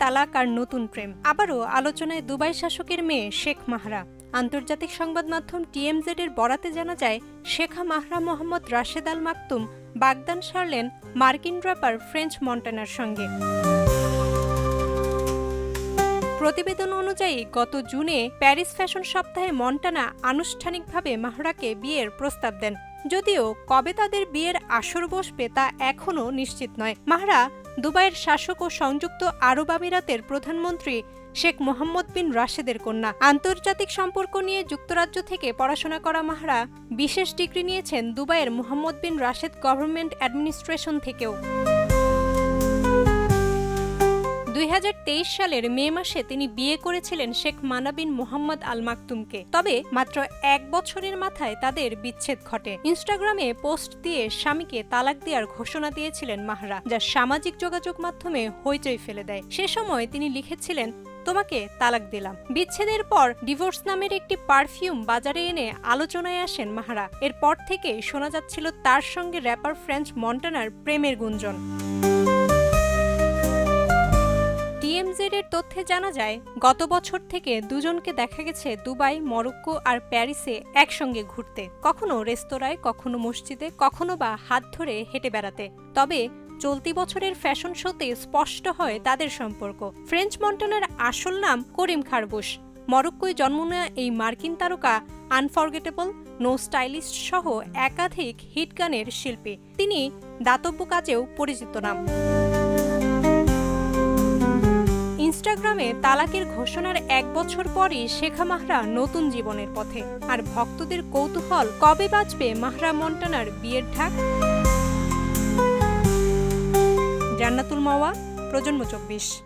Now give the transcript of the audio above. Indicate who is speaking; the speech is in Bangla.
Speaker 1: তালাক আর নতুন প্রেম। আবারও আলোচনায় দুবাই শাসকের মেয়ে শেখ মাহরা। আন্তর্জাতিক সংবাদ মাধ্যম টিএমজেড এর বরাতে জানা যায়, শেখা মাহরা মোহাম্মদ রাশেদ আল মাকতুম বাগদান সারলেন মার্কিন ড্রাপার ফ্রেঞ্চ মন্টানার সঙ্গে। প্রতিবেদন অনুযায়ী, গত জুনে প্যারিস ফ্যাশন সপ্তাহে মন্টানা আনুষ্ঠানিকভাবে মাহরাকে বিয়ের প্রস্তাব দেন। যদিও কবে তাদের বিয়ের আসর বসবে তা এখনও নিশ্চিত নয়। মাহরা দুবাইয়ের শাসক ও সংযুক্ত আরব আমিরাতের প্রধানমন্ত্রী শেখ মোহাম্মদ বিন রাশেদের কন্যা। আন্তর্জাতিক সম্পর্ক নিয়ে যুক্তরাজ্য থেকে পড়াশোনা করা মাহরা বিশেষ ডিগ্রি নিয়েছেন দুবাইয়ের Mohammed bin Rashid government administration থেকেও। দুই হাজার তেইশ সালের মে মাসে তিনি বিয়ে করেছিলেন শেখ মানাবিন মোহাম্মদ আল মাকতুমকে তবে মাত্র এক বছরের মাথায় তাদের বিচ্ছেদ ঘটে। ইনস্টাগ্রামে পোস্ট দিয়ে স্বামীকে তালাক দেওয়ার ঘোষণা দিয়েছিলেন মাহরা, যা সামাজিক যোগাযোগ মাধ্যমে হইচই ফেলে দেয়। সে সময় তিনি লিখেছিলেন, তোমাকে তালাক দিলাম। বিচ্ছেদের পর ডিভোর্স নামের একটি পারফিউম বাজারে এনে আলোচনায় আসেন মাহারা। এরপর থেকে শোনা যাচ্ছিল তার সঙ্গে র্যাপার ফ্রেঞ্চ মন্টানার প্রেমের গুঞ্জন। তথ্যে জানা যায়, গত বছর থেকে দুজনকে দেখা গেছে দুবাই, মরক্কো আর প্যারিসে একসঙ্গে ঘুরতে। কখনো রেস্তোরাঁয়, কখনো মসজিদে, কখনো বা হাত ধরে হেঁটে বেড়াতে। তবে চলতি বছরের ফ্যাশন শোতে স্পষ্ট হয় তাদের সম্পর্ক। ফ্রেঞ্চ মন্টানার আসল নাম করিম খারবুস মরক্কোয় জন্ম নেওয়া এই মার্কিন তারকা আনফরগেটেবল, নো স্টাইলিস্ট সহ একাধিক হিট গানের শিল্পী। তিনি দাতব্য কাজেও পরিচিত নাম। ইনস্টাগ্রামে তালাকের ঘোষণার এক বছর পরই শেখা মাহরা নতুন জীবনের পথে। আর ভক্তদের কৌতূহল কবে বাঁচবে মাহরা মন্টানার বিয়ের ঢাক? জান্নাতুল মাওয়া, প্রজন্ম চব্বিশ।